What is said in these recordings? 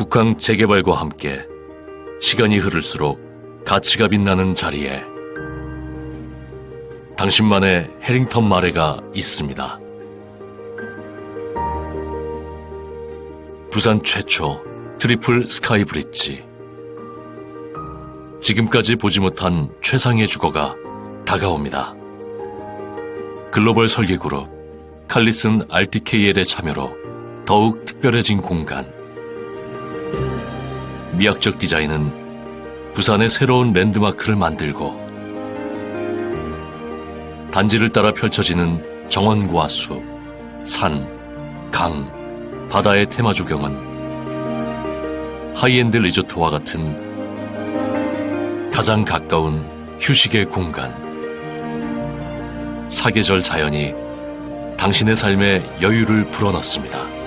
북한 재개발과 함께 시간이 흐를수록 가치가 빛나는 자리에 당신만의 해링턴 마레가 있습니다. 부산 최초 트리플 스카이 브릿지. 지금까지 보지 못한 최상의 주거가 다가옵니다. 글로벌 설계그룹 칼리슨 RTKL의 참여로 더욱 특별해진 공간. 미학적 디자인은 부산의 새로운 랜드마크를 만들고 단지를 따라 펼쳐지는 정원과 숲, 산, 강, 바다의 테마 조경은 하이엔드 리조트와 같은 가장 가까운 휴식의 공간. 사계절 자연이 당신의 삶에 여유를 불어넣습니다.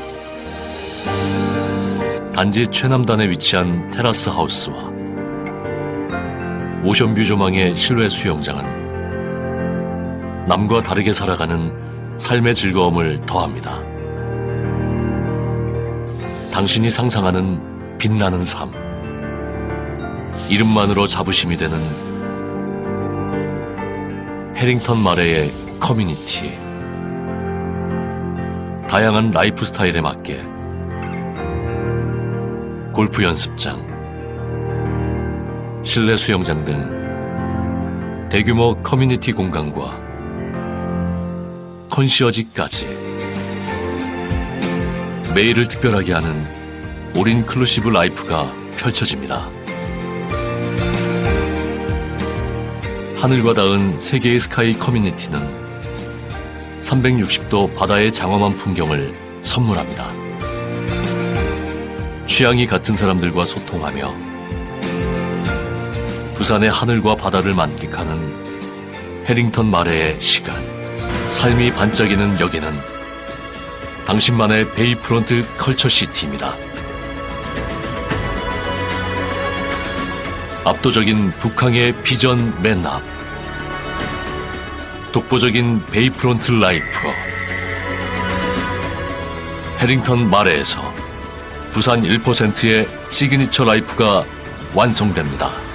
단지 최남단에 위치한 테라스 하우스와 오션뷰 조망의 실외 수영장은 남과 다르게 살아가는 삶의 즐거움을 더합니다. 당신이 상상하는 빛나는 삶. 이름만으로 자부심이 되는 해링턴 마레의 커뮤니티. 다양한 라이프 스타일에 맞게 골프 연습장, 실내 수영장 등 대규모 커뮤니티 공간과 컨시어지까지 매일을 특별하게 하는 올인클루시브 라이프가 펼쳐집니다. 하늘과 닿은 세계의 스카이 커뮤니티는 360도 바다의 장엄한 풍경을 선물합니다. 취향이 같은 사람들과 소통하며 부산의 하늘과 바다를 만끽하는 해링턴 마레의 시간. 삶이 반짝이는 여기는 당신만의 베이프론트 컬처시티입니다. 압도적인 북항의 비전 맨 앞. 독보적인 베이프론트 라이프. 해링턴 마레에서 부산 1%의 시그니처 라이프가 완성됩니다.